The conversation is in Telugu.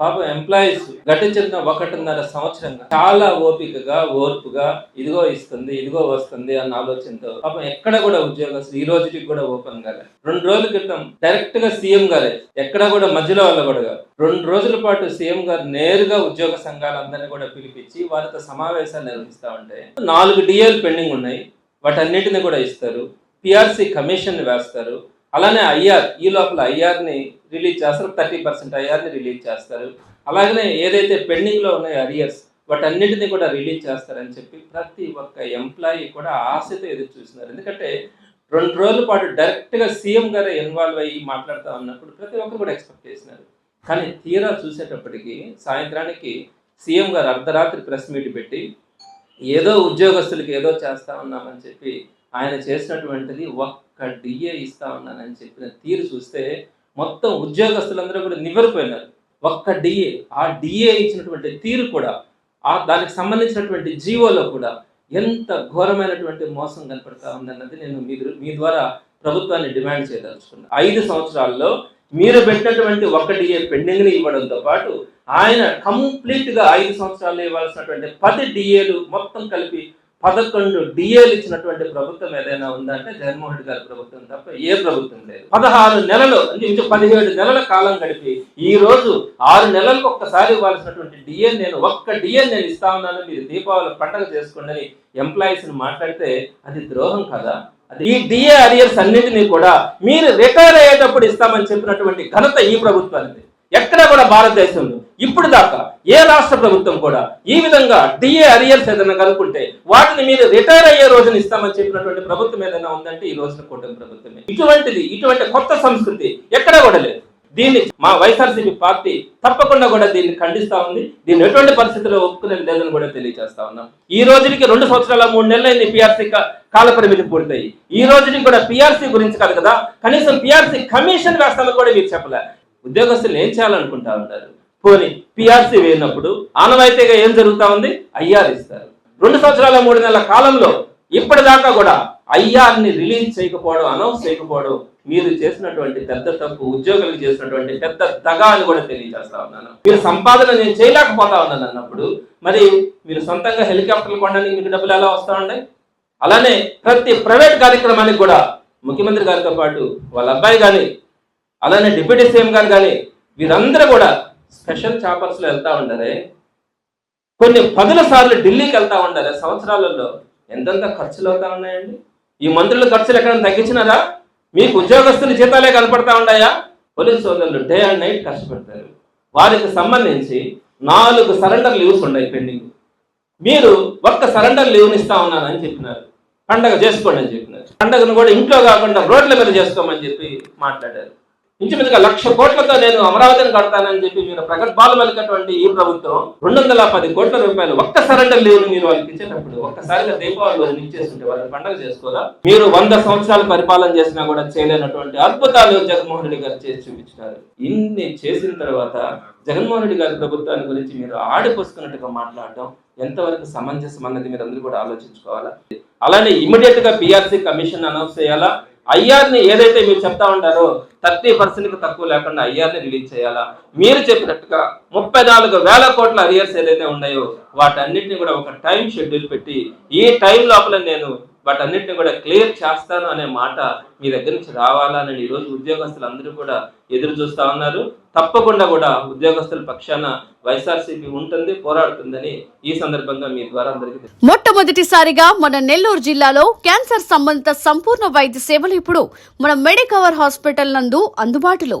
పాపం ఎంప్లాయీస్ గడిచిన ఒకటిన్నర సంవత్సరంగా చాలా ఓపికగా ఓర్పుగా ఇదిగో ఇస్తుంది ఇదిగో వస్తుంది అన్న ఆలోచనతో పాపం ఎక్కడ కూడా ఉద్యోగస్తులు ఈ రోజుకి కూడా ఓపెన్ కాలే. రెండు రోజుల క్రితం డైరెక్ట్గా సీఎం గారే ఎక్కడ కూడా మధ్యలో వాళ్ళ కూడా రెండు రోజుల పాటు సీఎం గారు నేరుగా ఉద్యోగ సంఘాలందరినీ కూడా పిలిపించి వారితో సమావేశాలు నిర్వహిస్తా ఉంటే నాలుగు డిఎల్ పెండింగ్ ఉన్నాయి. వాటన్నిటిని కూడా ఇస్తారు. పిఆర్సీ కమిషన్ వేస్తారు. అలానే ఐఆర్ ఈ లోపల ఐఆర్ని రిలీజ్ చేస్తారు థర్టీ పర్సెంట్ ఐఆర్ని రిలీజ్ చేస్తారు. అలాగనే ఏదైతే పెండింగ్లో ఉన్నాయో అరియర్స్ వాటన్నిటిని కూడా రిలీజ్ చేస్తారని చెప్పి ప్రతి ఒక్క ఎంప్లాయీ కూడా ఆశతో ఎదురు చూస్తున్నారు. ఎందుకంటే రెండు రోజుల పాటు డైరెక్ట్గా సీఎం గారే ఇన్వాల్వ్ అయ్యి మాట్లాడుతూ ఉన్నప్పుడు ప్రతి ఒక్కరు కూడా ఎక్స్పెక్ట్ చేసినారు. కానీ తీరా చూసేటప్పటికి సాయంత్రానికి సీఎం గారు అర్ధరాత్రి ప్రెస్ మీట్ పెట్టి ఏదో ఉద్యోగస్తులకి ఏదో చేస్తా ఉన్నామని చెప్పి ఆయన చేసినటువంటిది ఒక్క డిఏ ఇస్తా ఉన్నానని చెప్పిన తీరు చూస్తే మొత్తం ఉద్యోగస్తులందరూ కూడా నివ్వరిపోయినారు. ఒక్క డిఏ ఆ డిఏ ఇచ్చినటువంటి తీరు కూడా ఆ దానికి సంబంధించినటువంటి జీవోలో కూడా ఎంత ఘోరమైనటువంటి మోసం కనపడతా ఉందన్నది నేను మీ మీ ద్వారా ప్రభుత్వాన్ని డిమాండ్ చేయదలుచుకున్నాను ఐదు సంవత్సరాల్లో మీరు పెట్టినటువంటి ఒక డిఏ పెండింగ్ని ఇవ్వడంతో పాటు ఆయన కంప్లీట్గా ఐదు సంవత్సరాలు ఇవ్వాల్సినటువంటి పది డిఏలు మొత్తం కలిపి పదకొండు డిఏలు ఇచ్చినటువంటి ప్రభుత్వం ఏదైనా ఉందంటే జగన్మోహన్ రెడ్డి గారి ప్రభుత్వం తప్ప ఏ ప్రభుత్వం లేదు. పదహారు నెలలు అంటే ఇంచు పదిహేడు నెలల కాలం గడిపి ఈ రోజు ఆరు నెలలకు ఒక్కసారి ఇవ్వాల్సినటువంటి డిఏ నేను ఒక్క డిఏ నేను ఇస్తా ఉన్నాను మీరు దీపావళి పండగ చేసుకోండి అని ఎంప్లాయీస్ మాట్లాడితే అది ద్రోహం కదా? అది ఈ డిఏ అరియర్స్ అన్నింటినీ కూడా మీరు రిటైర్ అయ్యేటప్పుడు ఇస్తామని చెప్పినటువంటి ఘనత ఈ ప్రభుత్వానికి ఎక్కడ కూడా భారతదేశంలో ఇప్పుడు దాకా ఏ రాష్ట్ర ప్రభుత్వం కూడా ఈ విధంగా డిఏ అరియర్స్ ఏదైనా కనుక్కుంటే వాటిని మీరు రిటైర్ అయ్యే రోజున ఇస్తామని చెప్పినటువంటి ప్రభుత్వం ఏదైనా ఉందంటే ఈ రోజున కూటమి ప్రభుత్వమే. ఇటువంటిది ఇటువంటి కొత్త సంస్కృతి ఎక్కడ కూడా లేదు. దీన్ని మా వైఎస్ఆర్సీపీ పార్టీ తప్పకుండా కూడా దీన్ని ఖండిస్తా ఉంది. దీన్ని ఎటువంటి పరిస్థితుల్లో ఒప్పుకునేది లేదని కూడా తెలియజేస్తా ఉన్నాం. ఈ రోజుకి రెండు సంవత్సరాల మూడు నెలలైంది పిఆర్సీ కాల పరిమితి పూర్తయి. ఈ రోజుకి కూడా పిఆర్సీ గురించి కాదు కదా కనీసం పిఆర్సీ కమిషన్ వేస్తామని కూడా మీరు చెప్పలే. ఉద్యోగస్తులు ఏం చేయాలనుకుంటా ఉంటారు పోనీ పిఆర్సీ వేయినప్పుడు ఆనవాయితీగా ఏం జరుగుతా ఉంది? ఐఆర్ ఇస్తారు. రెండు సంవత్సరాల మూడు నెలల కాలంలో ఇప్పటిదాకా కూడా ఐఆర్ని రిలీజ్ చేయకపోవడం అనౌన్స్ చేయకపోవడం మీరు చేసినటువంటి పెద్ద తప్పు ఉద్యోగులకు చేసినటువంటి పెద్ద తగ అని కూడా తెలియజేస్తా ఉన్నాను. మీరు సంపాదన నేను చేయలేకపోతా ఉన్నాను అన్నప్పుడు మరి మీరు సొంతంగా హెలికాప్టర్లు కొనడానికి మీకు డబ్బులు ఎలా వస్తా ఉన్నాయి? అలానే ప్రతి ప్రైవేట్ కార్యక్రమానికి కూడా ముఖ్యమంత్రి గారితో పాటు వాళ్ళ అబ్బాయి కానీ అలానే డిప్యూటీ సీఎం గారు కానీ వీరందరూ కూడా స్పెషల్ చాపర్స్లో వెళ్తా ఉండాలి కొన్ని పదుల సార్లు ఢిల్లీకి వెళ్తా ఉండాలి సంవత్సరాలలో. ఎంతెంత ఖర్చులు అవుతా ఉన్నాయండి? ఈ మంత్రుల ఖర్చులు ఎక్కడైనా తగ్గించినారా? మీకు ఉద్యోగస్తుల జీతాలే కనపడతా ఉన్నాయా? పోలీస్ సోదరులు డే అండ్ నైట్ కష్టపడతారు. వారికి సంబంధించి నాలుగు సరెండర్ లీవ్స్ ఉన్నాయి పెండింగ్. మీరు ఒక్క సరెండర్ లీవ్ని ఇస్తా ఉన్నానని చెప్పినారు. పండగ చేసుకోండి అని చెప్పినారు. పండగను కూడా ఇంట్లో కాకుండా రోడ్ల మీద చేసుకోమని చెప్పి మాట్లాడారు. ఇంచుమించుగా లక్ష కోట్లతో నేను అమరావతిని కడతానని చెప్పి మీరు ప్రగల్భాలమైనటువంటి ఈ ప్రభుత్వం రెండు వందల పది కోట్ల రూపాయలు ఒక్క సరెండర్ లీవ్ మీరు వాళ్ళకి ఇచ్చేటప్పుడు ఒక్కసారిగా దీపావళి రోజు ఇచ్చేస్తుంటే వాళ్ళని పండగ చేసుకోరా? మీరు వంద సంవత్సరాలు పరిపాలన చేసినా కూడా చేయలేనటువంటి అద్భుతాలు జగన్మోహన్ రెడ్డి గారు చేసి చూపించినారు. ఇన్ని చేసిన తర్వాత జగన్మోహన్ రెడ్డి గారి ప్రభుత్వాన్ని గురించి మీరు ఆడిపోసుకున్నట్టుగా మాట్లాడటం ఎంతవరకు సమంజసం అన్నది మీరు అందరూ కూడా ఆలోచించుకోవాలా? అలానే ఇమీడియట్గా పిఆర్సీ కమిషన్ అనౌన్స్ చేయాలా? ఐఆర్ని ఏదైతే మీరు చెప్తా ఉంటారో థర్టీ పర్సెంట్కి తక్కువ లేకుండా ఐఆర్ని రిలీజ్ చేయాలా? మీరు చెప్పినట్టుగా ముప్పై నాలుగు వేల కోట్ల అరియర్స్ ఏదైతే ఉన్నాయో వాటన్నిటిని కూడా ఒక టైం షెడ్యూల్ పెట్టి ఈ టైం లోపల నేను వాటన్నిటిని కూడా క్లియర్ చేస్తాను అనే మాట మీ దగ్గర నుంచి రావాలని ఈ రోజు ఉద్యోగస్తులు అందరూ కూడా ఎదురు చూస్తా ఉన్నారు. తప్పకుండా కూడా ఉద్యోగస్తుల పక్షాన వైఎస్ఆర్సీపీ ఉంటుంది పోరాడుతుందని ఈ సందర్భంగా మీ ద్వారా అందరికీ మొట్టమొదటిసారిగా మన నెల్లూరు జిల్లాలో క్యాన్సర్ సంబంధిత సంపూర్ణ వైద్య సేవలు ఇప్పుడు మన మెడికవర్ హాస్పిటల్ నందు అందుబాటులో.